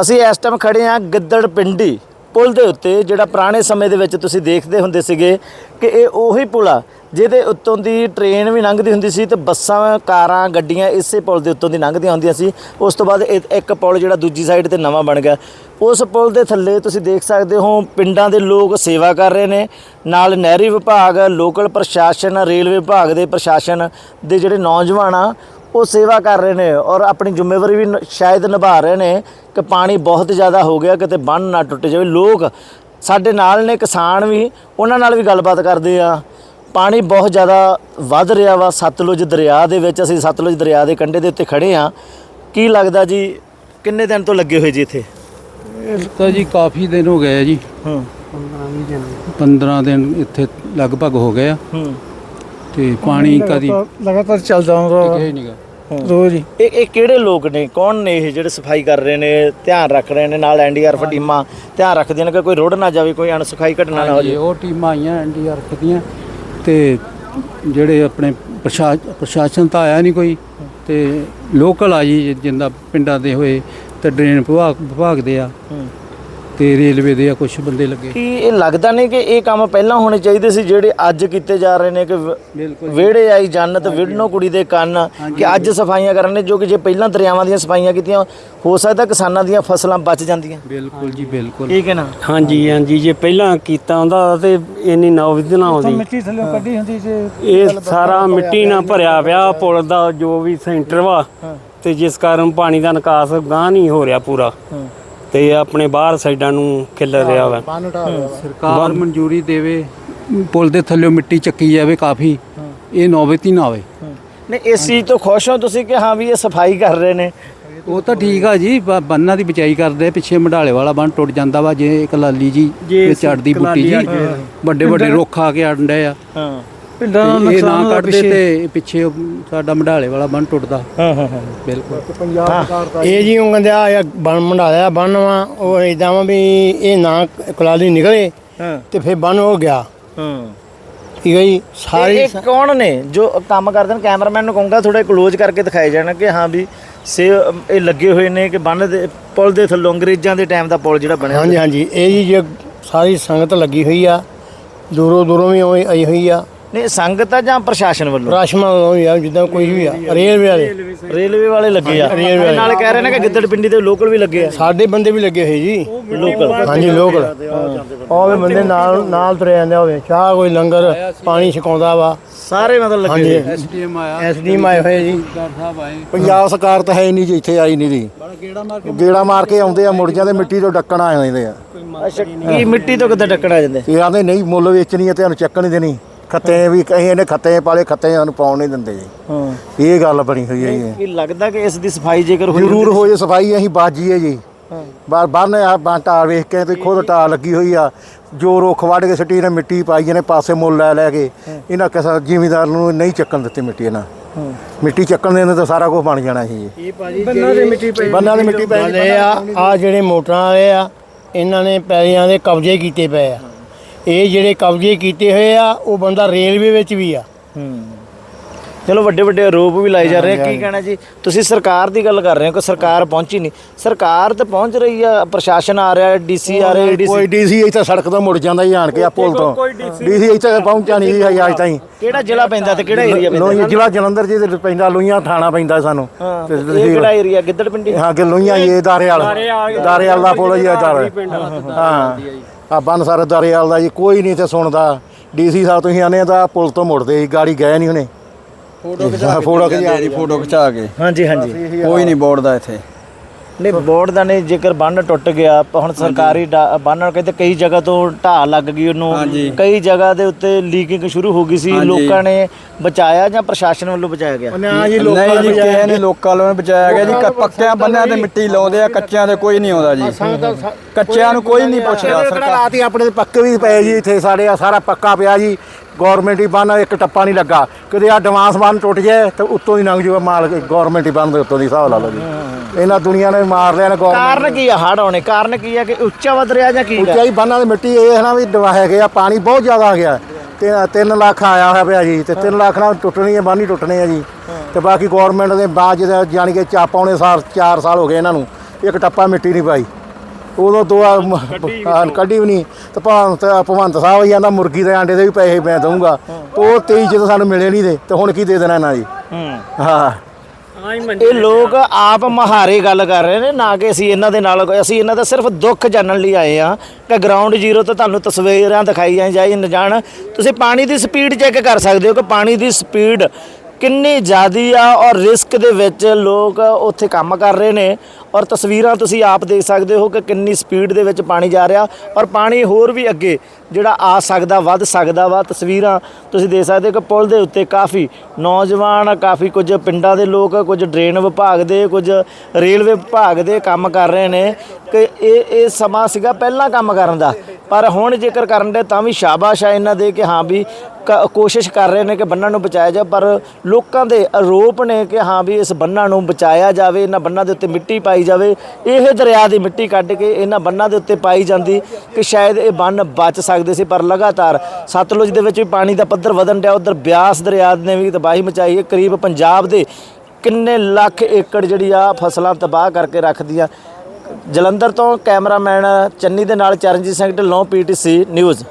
ਅਸੀਂ ਇਸ ਟਾਈਮ ਖੜੇ ਹਾਂ ਗਿੱਦੜ ਪਿੰਡੀ ਪੁਲ ਦੇ ਉੱਤੇ, ਜਿਹੜਾ ਪੁਰਾਣੇ ਸਮੇਂ ਦੇ ਵਿੱਚ ਤੁਸੀਂ ਦੇਖਦੇ ਹੁੰਦੇ ਸੀਗੇ ਕਿ ਇਹ ਉਹੀ ਪੁਲ ਆ, ਜਿਹਦੇ ਉੱਤੋਂ ਦੀ ਟ੍ਰੇਨ ਵੀ ਲੰਘਦੀ ਹੁੰਦੀ ਸੀ ਤੇ ਬੱਸਾਂ, ਕਾਰਾਂ, ਗੱਡੀਆਂ ਇਸੇ ਪੁਲ ਦੇ ਉੱਤੋਂ ਦੀ ਲੰਘਦੀਆਂ ਹੁੰਦੀਆਂ ਸੀ। ਉਸ ਤੋਂ ਬਾਅਦ ਇਹ- ਇੱਕ ਪੁਲ ਜਿਹੜਾ ਦੂਜੀ ਸਾਈਡ ਤੇ ਨਵਾਂ ਬਣ ਗਿਆ। ਉਸ ਪੁਲ ਦੇ ਥੱਲੇ ਤੁਸੀਂ ਦੇਖ ਸਕਦੇ ਹੋ ਪਿੰਡਾਂ ਦੇ ਲੋਕ ਸੇਵਾ ਕਰ ਰਹੇ ਨੇ। ਨਾਲ ਨਹਿਰੀ ਵਿਭਾਗ, ਲੋਕਲ ਪ੍ਰਸ਼ਾਸਨ, ਰੇਲਵੇ ਵਿਭਾਗ ਦੇ ਪ੍ਰਸ਼ਾਸਨ ਦੇ ਜਿਹੜੇ ਨੌਜਵਾਨ ਆ ਉਹ ਸੇਵਾ ਕਰ ਰਹੇ ਨੇ ਔਰ ਆਪਣੀ ਜ਼ਿੰਮੇਵਾਰੀ ਵੀ ਸ਼ਾਇਦ ਨਿਭਾ ਰਹੇ ਨੇ ਕਿ ਪਾਣੀ ਬਹੁਤ ਜ਼ਿਆਦਾ ਹੋ ਗਿਆ ਕਿਤੇ ਬੰਨ ਨਾ ਟੁੱਟ ਜਾਵੇ। ਲੋਕ ਸਾਡੇ ਨਾਲ ਨੇ ਕਿਸਾਨ ਵੀ ਉਹਨਾਂ ਨਾਲ ਵੀ ਗੱਲਬਾਤ ਕਰਦੇ ਆ। ਪਾਣੀ ਬਹੁਤ ਜ਼ਿਆਦਾ ਵੱਧ ਰਿਹਾ ਵਾ ਸਤਲੁਜ ਦਰਿਆ ਦੇ ਵਿੱਚ। ਅਸੀਂ ਸਤਲੁਜ ਦਰਿਆ ਦੇ ਕੰਢੇ ਦੇ ਉੱਤੇ ਖੜੇ ਆ ਕੀ ਲੱਗਦਾ ਜੀ ਕਿੰਨੇ ਦਿਨ ਤੋਂ ਲੱਗੇ ਹੋਏ ਜੀ ਇੱਥੇ? ਇਹ ਤਾਂ ਜੀ ਕਾਫੀ ਦਿਨ ਹੋ ਗਏ ਆ ਜੀ। ਹੂੰ। 15 ਦਿਨ ਇੱਥੇ ਲਗਭਗ ਹੋ ਗਏ ਆ। ਹੂੰ। ਤੇ ਪਾਣੀ ਕਦੀ ਲਗਾਤਾਰ ਚੱਲਦਾ ਹੁੰਦਾ। ਟਿਕਿਆ ਨਹੀਂਗਾ ਰੋਜ਼ ਹੀ। ਇਹ ਇਹ ਕਿਹੜੇ ਲੋਕ ਨੇ? ਕੌਣ ਨੇ ਇਹ ਜਿਹੜੇ ਸਫ਼ਾਈ ਕਰ ਰਹੇ ਨੇ ਧਿਆਨ ਰੱਖ ਰਹੇ ਨੇ ਨਾਲ ਐਨਡੀਆਰਐਫ ਟੀਮਾਂ? ਧਿਆਨ ਰੱਖਦੀਆਂ ਨੇ ਕਿ ਕੋਈ ਰੁੜ ਨਾ ਜਾਵੇ ਕੋਈ ਅਣਸੁਖਾਈ ਘਟਨਾ ਨਾ ਹੋ ਹਾਂਜੀ ਜਾਵੇ? ਉਹ ਟੀਮਾਂ ਆਈਆਂ ਐਨਡੀਆਰਐਫ ਦੀਆਂ ਤੇ ਜਿਹੜੇ ਆਪਣੇ ਪ੍ਰਸ਼ਾ- ਪ੍ਰਸ਼ਾਸਨ ਤਾਂ ਆਇਆ ਨਹੀਂ ਕੋਈ ਤੇ ਲੋਕਲ ਆ ਜੀ ਜਿੰਦਾ ਪਿੰਡਾਂ ਦੇ ਹੋਏ ਤੇ ਡਰੇਨ ਵਿਭਾਗ ਵਿਭਾਗ ਦੇ ਆ। ਤੇ ਰੇਲਵੇ ਦੇ ਆ ਕੁਝ ਬੰਦੇ ਲੱਗੇ। ਕੀ ਇਹ ਲੱਗਦਾ ਨਹੀਂ ਕਿ ਇਹ ਕੰਮ ਪਹਿਲਾਂ ਹੋਣੇ ਚਾਹੀਦੇ ਸੀ ਜਿਹੜੇ ਅੱਜ ਕੀਤੇ ਜਾ ਰਹੇ ਨੇ ਕਿ ਵਿਹੜੇ ਆਈ ਜੰਨਤ ਵਿੜਨੋ ਕੁੜੀ ਦੇ ਕੰਨ ਕਿ ਅੱਜ ਸਫਾਈਆਂ ਕਰਨ ਨੇ ਜੋ ਕਿ ਜੇ ਪਹਿਲਾਂ ਦਰਿਆਵਾਂ ਦੀਆਂ ਸਫਾਈਆਂ ਕੀਤੀਆਂ ਹੋ ਸਕਦਾ ਕਿਸਾਨਾਂ ਦੀਆਂ ਫਸਲਾਂ ਬਚ ਜਾਂਦੀਆਂ। ਬਿਲਕੁਲ ਜੀ ਬਿਲਕੁਲ। ਕੀ ਕਹਿਣਾ ਹਾਂਜੀ ਹਾਂਜੀ। ਜੇ ਪਹਿਲਾਂ ਕੀਤਾ ਹੁੰਦਾ ਤੇ ਇੰਨੀ ਨੌਬਤ ਨਾ ਆਉਂਦੀ ਮਿੱਟੀ ਥੱਲੇ ਕੱਢੀ ਹੁੰਦੀ ਜੇ ਇਹ ਸਾਰਾ ਮਿੱਟੀ ਨਾਲ ਭਰਿਆ ਪਿਆ ਪੁਲ ਦਾ ਜੋ ਵੀ ਸੈਂਟਰ ਵਾ ਤੇ ਜਿਸ ਕਾਰਨ ਪਾਣੀ ਦਾ ਨਿਕਾਸ ਗਾਂ ਨਹੀਂ ਹੋ ਰਿਹਾ ਪੂਰਾ। ਤੇ ਆਪਣੇ ਬਾਹਰ ਸਾਈਡਾਂ ਨੂੰ ਖਿੱਲਰ ਰਿਹਾ ਵਾ। ਸਰਕਾਰ ਮਨਜ਼ੂਰੀ ਦੇਵੇ ਪੁਲ ਦੇ ਥੱਲੇ ਮਿੱਟੀ ਚੱਕੀ ਜਾਵੇ ਕਾਫੀ ਇਹ ਨੌਬਤ ਨਾ ਆਵੇ। ਨਹੀਂ ਇਸ ਚੀਜ਼ ਤੋਂ ਖੁਸ਼ ਹੋ ਤੁਸੀਂ ਕਿ ਹਾਂ ਵੀ ਇਹ ਸਫ਼ਾਈ ਕਰ ਰਹੇ ਨੇ? ਉਹ ਤਾਂ ਠੀਕ ਆ ਜੀ ਬ- ਬੰਨਾਂ ਦੀ ਬਚਾਈ ਕਰਦੇ ਆ, ਪਿੱਛੇ ਮਢਾਲੇ ਵਾਲਾ ਬੰਨ ਟੁੱਟ ਜਾਂਦਾ ਵਾ ਜੇ ਕਲਾਲੀ ਜੀ ਤੇ ਚੜਦੀ ਬੁੱਟੀ ਜੀ ਵੱਡੇ ਵੱਡੇ ਰੁੱਖ ਆ ਕੇ ਅੜਦੇ ਆ। ਹਾਂ। ਪਿੰਡਾਂ ਦਾ ਤੇ ਇਹ ਨੁਕਸਾਨ ਨਾ ਹੋਇਆ ਕੱਢਦੇ ਤੇ ਪਿੱਛੇ ਉਹ ਸਾਡਾ ਮਢਾਲੇ ਵਾਲਾ ਬੰਨ ਟੁੱਟਦਾ। ਹਾਂ ਹਾਂ ਹਾਂ। ਬਿਲਕੁਲ। ਇਹ ਜੀ ਉਹ ਕਹਿੰਦੇ ਆ ਬਣ ਮੰਡਾਇਆ ਬੰਨ ਵਾ ਉਹ ਇਦਾਂ ਵਾ ਵੀ ਇਹ ਨਾ ਕਲਾਲੀ ਨਿਕਲੇ ਹਾਂ। ਤੇ ਫਿਰ ਬੰਨ ਹੋ ਗਿਆ। ਹਾਂ। ਠੀਕ ਹੈ ਜੀ? ਸਾਰੀ ਸਾਰੀ ਇਹ ਕੌਣ ਨੇ ਜੋ ਕੰਮ ਕਰਦੇ ਨੇ? ਕੈਮਰਾਮੈਨ ਨੂੰ ਕਹੂੰਗਾ ਥੋੜਾ ਕਲੋਜ਼ ਕਰਕੇ ਦਿਖਾਏ ਜਾਣ ਕਿ ਹਾਂ ਵੀ ਸੇ ਇਹ ਲੱਗੇ ਹੋਏ ਨੇ ਕਿ ਬੰਨ ਦੇ ਪੁਲ ਦੇ ਥੱਲੋਂ ਅੰਗਰੇਜ਼ਾਂ ਦੇ ਟਾਈਮ ਦਾ ਪੁਲ ਜਿਹੜਾ ਬਣਿਆ ਹਾਂਜੀ ਹਾਂਜੀ। ਇਹ ਜੀ ਜੇ ਸਾਰੀ ਸੰਗਤ ਲੱਗੀ ਹੋਈ ਆ ਦੂਰੋਂ ਦੂਰੋਂ ਵੀ ਆਈ ਆਈ ਹੋਈ ਆ। ਨਹੀਂ ਸੰਗਤ ਆ ਜਾਂ ਪ੍ਰਸ਼ਾਸਨ ਵੱਲੋਂ? ਰਾਸ਼ਮਾ ਵੱਲੋਂ ਵੀ ਆ ਜਿੱਦਾਂ ਕੋਈ ਵੀ ਆ ਰੇਲਵੇ ਵਾਲੇ। ਰੇਲਵੇ ਵਾਲੇ ਲੱਗੇ ਆ। ਰੇਲਵੇ ਵਾਲੇ। ਨਾਲ ਕਹਿ ਰਹੇ ਨੇ ਕਿ ਗਿੱਦੜ ਪਿੰਡੀ ਦੇ ਲੋਕਲ ਵੀ ਲੱਗੇ ਆ। ਸਾਡੇ ਬੰਦੇ ਵੀ ਲੱਗੇ ਹੋਏ ਜੀ। ਲੋਕਲ। ਹਾਂਜੀ ਲੋਕਲ। ਉਹ ਵੀ ਬੰਦੇ ਨਾਲ ਨਾਲ ਤੁਰੇ ਜਾਂਦੇ ਹੋਵੇ। ਚਾਹ ਕੋਈ ਲੰਗਰ ਪਾਣੀ ਛਕਾਉਂਦਾ ਵਾ। ਸਾਰੇ ਮਤਲਬ ਲੱਗੇ ਹਾਂਜੀ। ਹੋਏ। ਐਸਡੀਐਮ ਆਇਆ। ਐਸਡੀਐਮ ਆਏ ਹੋਏ ਜੀ। ਸਰਦਾਰ ਸਾਹਿਬ ਆਏ। ਪੰਜਾਬ ਸਰਕਾਰ ਤਾਂ ਹੈ ਨਹੀਂ ਜੀ ਇੱਥੇ ਆਈ ਨਹੀਂ ਦੀ ਗੇੜਾ ਮਾਰ ਕੇ ਆਉਂਦੇ ਆ ਮੁੜ ਜਾਂਦੇ ਮਿੱਟੀ ਤੋਂ ਡੱਕਣ ਆ ਜਾਂਦੇ ਆ। ਅੱਛਾ ਕੀ ਮਿੱਟੀ ਤੋਂ ਕਿੱਦਾਂ ਟੱਕਣ ਆ ਜਾਂਦੇ? ਇਹ ਆਂਦੇ ਨਹੀਂ ਮੁੱਲ ਵੇਚਣੀ ਹੈ ਤੁਹਾਨੂੰ ਚੱਕਣ ਨਹੀਂ ਦੇਣੀ। ਖੱਤੇ ਵੀ ਕਹੇ ਇਹਨੇ ਖੱਤੇ ਪਾਲੇ ਖੱਤੇ ਸਾਨੂੰ ਪਾਉਣ ਨਹੀਂ ਦਿੰਦੇ ਜੀ। ਹਾਂ। ਇਹ ਗੱਲ ਬਣੀ ਹੋਈ ਹੈ ਜੀ। ਕੀ ਲੱਗਦਾ ਕਿ ਇਸ ਦੀ ਸਫ਼ਾਈ ਜੇਕਰ ਹੋਈ ਜ਼ਰੂਰ ਹੋ ਜੇ ਸਫ਼ਾਈ ਅਸੀਂ ਬਾਜੀਏ ਜੀ। ਬਾਰ ਬੰਨ ਆ ਬਾਂਟਾ ਵੇਖ ਕੇ ਤੇ ਖੁਦ ਟਾ ਲੱਗੀ ਹੋਈ ਆ। ਜੋ ਰੁੱਖ ਵੱਢ ਕੇ ਸਿੱਟੀ ਨੇ ਮਿੱਟੀ ਪਾਈ ਨੇ ਪਾਸੇ ਮੁੱਲ ਲੈ ਲੈ ਕੇ ਇਹਨਾਂ ਕਿਸੇ ਜ਼ਿਮੀਦਾਰ ਨੂੰ ਨਹੀਂ ਚੱਕਣ ਦਿੱਤੀ ਮਿੱਟੀ ਇਹਨਾਂ। ਮਿੱਟੀ ਚੱਕਣ ਦੇ ਤਾਂ ਸਾਰਾ ਕੁਝ ਬਣ ਜਾਣਾ ਸੀ ਜੀ। ਬੰਨਾਂ ਦੇ ਮਿੱਟੀ ਪਈ ਬੰਨਾਂ ਦੀ ਮਿੱਟੀ ਪੈ ਇਹ ਆ ਆ ਜਿਹੜੇ ਮੋਟਰਾਂ ਵਾਲੇ ਆ ਇਹਨਾਂ ਨੇ ਪੈਰੀਆਂ ਦੇ ਕਬਜ਼ੇ ਕੀਤੇ ਪਏ ਆ। ਇਹ ਜਿਹੜੇ ਕਬਜ਼ੇ ਕੀਤੇ ਹੋਏ ਆ ਉਹ ਬੰਦਾ ਰੇਲਵੇ ਵਿੱਚ ਵੀ ਆ। ਹੂੰ। ਚਲੋ ਵੱਡੇ ਵੱਡੇ ਆਰੋਪ ਵੀ ਲਾਏ ਜਾ ਰਹੇ ਆ। ਕੀ ਕਹਿਣਾ ਜੀ? ਤੁਸੀਂ ਸਰਕਾਰ ਦੀ ਗੱਲ ਕਰ ਰਹੇ ਹੋ ਕਿ ਸਰਕਾਰ ਪਹੁੰਚੀ ਨਹੀਂ। ਸਰਕਾਰ ਤਾਂ ਪਹੁੰਚ ਰਹੀ ਆ ਪ੍ਰਸ਼ਾਸਨ ਆ ਰਿਹਾ ਡੀਸੀ ਆ ਰਿਹਾ ਕੋਈ ਡੀਸੀ ਇੱਥੇ ਸੜਕ ਤੋਂ ਮੁੜ ਜਾਂਦਾ ਹੀ ਆਣ ਕੇ ਆ ਪੁਲ ਤੋਂ ਡੀਸੀ ਇੱਥੇ ਪਹੁੰਚਿਆ ਨਹੀਂ ਜੀ ਅੱਜ ਤਾਈਂ। ਕਿਹੜਾ ਜ਼ਿਲ੍ਹਾ ਪੈਂਦਾ ਤੇ ਕਿਹੜਾ ਏਰੀਆ ਪੈਂਦਾ? ਲੋਹੀਆਂ ਜ਼ਿਲ੍ਹਾ ਜਲੰਧਰ ਜੀ ਦੇ ਪੈਂਦਾ ਲੋਹੀਆਂ ਥਾਣਾ ਪੈਂਦਾ ਸਾਨੂੰ। ਹਾਂ ਤੇ ਇਹ ਕਿਹੜਾ ਏਰੀਆ ਗਿੱਦੜ ਪਿੰਡੀ? ਹਾਂ ਕਿ ਲੋਹੀਆਂ ਇਹ ਦਾਰੇਵਾਲ। ਦਾਰੇਵਾਲ ਦਾ ਪੁਲ ਜੀ ਆ। ਦਾਰ ਹਾਂ। ਆ ਬੰਨ ਸਾਰੇ ਦਾਰੇਵਾਲ ਦਾ ਜੀ ਕੋਈ ਨਹੀਂ ਤੇ ਸੁਣਦਾ। ਡੀਸੀ ਸਾਹਿਬ ਤੁਸੀਂ ਆਨੇ ਤਾਂ ਪੁਲ ਤੋਂ ਮੁੜਦੇ ਸੀ ਗਾੜੀ ਗਏ ਨਹੀਂ ਉਹਨੇ। ਫੋਟੋ ਖਿਚਾ ਫੋਟੋ ਖਿਚਾ ਫੋਟੋ ਖਿਚਾ ਕੇ। ਹਾਂਜੀ ਹਾਂਜੀ। ਕੋਈ ਨਹੀਂ ਬੋਰਡ ਇੱਥੇ। ਨਹੀਂ ਬੋਰਡ ਦਾ ਨੇ ਜੇਕਰ ਬੰਨ ਟੁੱਟ ਗਿਆ ਹੁਣ ਸਰਕਾਰੀ ਡਾ- ਬੰਨ ਕਹਿੰਦੇ ਕਈ ਜਗ੍ਹਾ ਤੋਂ ਢਾਹ ਲੱਗ ਗਈ ਉਹਨੂੰ। ਹਾਂਜੀ। ਕਈ ਜਗ੍ਹਾ ਦੇ ਉੱਤੇ ਲੀਕਿੰਗ ਸ਼ੁਰੂ ਹੋ ਗਈ ਸੀ ਹਾਂਜੀ। ਲੋਕਾਂ ਨੇ ਬਚਾਇਆ ਜਾਂ ਪ੍ਰਸ਼ਾਸਨ ਵੱਲੋਂ ਬਚਾਇਆ ਗਿਆ? ਨਾ ਜੀ ਨਹੀਂ ਜੀ ਕਿਸੇ ਨੇ ਲੋਕਾਂ ਨੂੰ ਬਚਾਇਆ ਗਿਆ ਜੀ। ਕ- ਪੱਕਿਆਂ ਬੰਨਿਆਂ ਤੇ ਮਿੱਟੀ ਲਾਉਂਦੇ ਆ ਕੱਚਿਆਂ ਤੇ ਕੋਈ ਨਹੀਂ ਆਉਂਦਾ ਜੀ। ਕੱਚਿਆਂ ਨੂੰ ਕੋਈ ਨਹੀਂ ਪੁੱਛਦਾ ਸਰਕਾਰ। ਆਪਣੇ ਪੱਕੇ ਵੀ ਪਏ ਜੀ ਇੱਥੇ ਸਾਡੇ ਆ ਸਾਰਾ ਪੱਕਾ ਪਿਆ ਜੀ। ਗਵਰਨਮੈਂਟ ਹੀ ਬੰਨ ਇੱਕ ਟੱਪਾ ਨਹੀਂ ਲੱਗਾ। ਕਦੇ ਆ ਐਡਵਾਂਸ ਬੰਨ ਟੁੱਟ ਜਾਏ ਤੇ ਉੱਤੋਂ ਹੀ ਲੰਘ ਜੂਗਾ ਮਾਲ ਗਵਰਨਮੈਂਟ ਹੀ ਬੰਨ ਦੇ ਉੱਤੋਂ ਦੀ ਹਿਸਾਬ ਲਾ ਲਓ ਜੀ। ਇਹਨਾਂ ਦੁਨੀਆ ਨੇ ਮਾਰ ਲਿਆ ਨੇ ਗਵਰਨਮੈਂਟ ਕਾਰਨ ਕੀ ਆ ਹੜ ਆਉਣੇ? ਕਾਰਨ ਕੀ ਆ ਕਿ ਉੱਚਾ ਵੱਧ ਰਿਹਾ ਜਾਂ ਕੀ ਹੈ ਉੱਚਾਈ ਬੰਨਾਂ ਦੀ ਮਿੱਟੀ ਇਹ ਹੈ ਨਾ ਵੀ ਦਵਾਇਆ ਗਿਆ ਪਾਣੀ ਬਹੁਤ ਜ਼ਿਆਦਾ ਆ ਗਿਆ। ਤੇ 3 ਲੱਖ ਆਇਆ ਹੋਇਆ ਪਿਆ ਜੀ ਤੇ 3 ਲੱਖ ਨਾਲ ਟੁੱਟਣੀ ਹੈ ਬੰਨ ਹੀ ਟੁੱਟਣੇ ਆ ਜੀ। ਤੇ ਬਾਕੀ ਗਵਰਨਮੈਂਟ ਦੇ ਬਾਅਦ ਜਾਣੀ ਕਿ ਚਾ ਪੌਣੇ ਸਾਲ 4 ਸਾਲ ਹੋ ਗਏ ਇਹਨਾਂ ਨੂੰ ਇੱਕ ਟੱਪਾ ਮਿੱਟੀ ਨਹੀਂ ਪਾਈ। ਉਦੋਂ ਦੋ ਆ ਮ- ਹਾਂ, ਕੱਢੀ ਵੀ ਨਹੀਂ। ਤੇ ਭਗਵੰਤ ਭਗਵੰਤ ਸਾਹਿਬ ਹੀ ਕਹਿੰਦਾ ਮੁਰਗੀ ਦੇ ਆਂਡੇ ਦੇ ਵੀ ਪੈਸੇ ਮੈਂ ਦਊਂਗਾ। ਤੇ ਉਹ 23 ਜਦੋਂ ਸਾਨੂੰ ਮਿਲੇ ਨਹੀਂ ਦੇ। ਤੇ ਹੁਣ ਕੀ ਦੇ ਦੇਣਾ ਇਹਨਾਂ ਜੀ ਹਾਂ ਇਹ ਲੋਕ ਆਪ ਮਹਾਰੇ ਗੱਲ ਕਰ ਰਹੇ ਨੇ ਨਾ ਕਿ ਅਸੀਂ ਇਹਨਾਂ ਦੇ ਨਾਲ ਅਸੀਂ ਇਹਨਾਂ ਦਾ ਸਿਰਫ ਦੁੱਖ ਜਾਣਨ ਲਈ ਆਏ ਆ ਕਿ ਗਰਾਊਂਡ ਜ਼ੀਰੋ ਤੋਂ ਤੁਹਾਨੂੰ ਤਸਵੀਰਾਂ ਦਿਖਾਈਆਂ ਜਾਈ ਜਾਣ। ਤੁਸੀਂ ਪਾਣੀ ਦੀ ਸਪੀਡ ਚੈੱਕ ਕਰ ਸਕਦੇ ਹੋ ਕਿ ਪਾਣੀ ਦੀ ਸਪੀਡ ਕਿੰਨੀ ਜ਼ਿਆਦੀ ਆ ਔਰ ਰਿਸਕ ਦੇ ਵਿੱਚ ਲੋਕ ਉੱਥੇ ਕੰਮ ਕਰ ਰਹੇ ਨੇ। ਔਰ ਤਸਵੀਰਾਂ ਤੁਸੀਂ ਆਪ ਦੇਖ ਸਕਦੇ ਹੋ ਕਿ ਕਿੰਨੀ ਸਪੀਡ ਦੇ ਵਿੱਚ ਪਾਣੀ ਜਾ ਰਿਹਾ ਔਰ ਪਾਣੀ ਹੋਰ ਵੀ ਅੱਗੇ ਜਿਹੜਾ ਆ ਸਕਦਾ, ਵੱਧ ਸਕਦਾ ਵਾ। ਤਸਵੀਰਾਂ ਤੁਸੀਂ ਦੇਖ ਸਕਦੇ ਹੋ ਕਿ ਪੁਲ ਦੇ ਉੱਤੇ ਕਾਫੀ ਨੌਜਵਾਨ, ਕਾਫੀ ਕੁਝ ਪਿੰਡਾਂ ਦੇ ਲੋਕ, ਕੁਝ ਡਰੇਨ ਵਿਭਾਗ ਦੇ, ਕੁਝ ਰੇਲਵੇ ਵਿਭਾਗ ਦੇ ਕੰਮ ਕਰ ਰਹੇ ਨੇ। ਕਿ ਇਹ ਇਹ ਸਮਾਂ ਸੀਗਾ ਪਹਿਲਾਂ ਕੰਮ ਕਰਨ ਦਾ। ਪਰ ਹੁਣ ਜੇਕਰ ਕਰਨ ਦੇ ਤਾਂ ਵੀ ਸ਼ਾਬਾਸ਼ ਆ ਇਹਨਾਂ ਦੇ ਕਿ ਹਾਂ ਵੀ ਕ- ਕੋਸ਼ਿਸ਼ ਕਰ ਰਹੇ ਨੇ ਕਿ ਬੰਨਾਂ ਨੂੰ ਬਚਾਇਆ ਜਾ ਪਰ ਲੋਕਾਂ ਦੇ ਆਰੋਪ ਨੇ ਕਿ ਹਾਂ ਵੀ ਇਸ ਬੰਨਾਂ ਨੂੰ ਬਚਾਇਆ ਜਾਵੇ, ਇਹਨਾਂ ਬੰਨਾਂ ਦੇ ਉੱਤੇ ਮਿੱਟੀ ਪਾਈ ਜਾਵੇ, ਇਹ ਦਰਿਆ ਦੀ ਮਿੱਟੀ ਕੱਢ ਕੇ ਇਹਨਾਂ ਬੰਨਾਂ ਦੇ ਉੱਤੇ ਪਾਈ ਜਾਂਦੀ ਕਿ ਸ਼ਾਇਦ ਇਹ ਬੰਨ ਬਚ ਸਕਦੇ ਸੀ, ਪਰ ਲਗਾਤਾਰ ਸਤਲੁਜ ਦੇ ਵਿੱਚ ਵੀ ਪਾਣੀ ਦਾ ਪੱਧਰ ਵਧਣ ਡਿਆ, ਉਧਰ ਬਿਆਸ ਦਰਿਆ ਨੇ ਵੀ ਤਬਾਹੀ ਮਚਾਈ ਹੈ, ਕਰੀਬ ਪੰਜਾਬ ਦੇ ਕਿੰਨੇ ਲੱਖ ਏਕੜ ਜਿਹੜੀ ਆ ਫਸਲਾਂ ਤਬਾਹ ਕਰਕੇ ਰੱਖਦੀਆਂ ਜਲੰਧਰ ਤੋਂ ਕੈਮਰਾਮੈਨ ਚੰਨੀ ਦੇ ਨਾਲ ਚਰਨਜੀਤ ਸਿੰਘ ਢਿੱਲੋਂ ਪੀਟੀਸੀ ਨਿਊਜ਼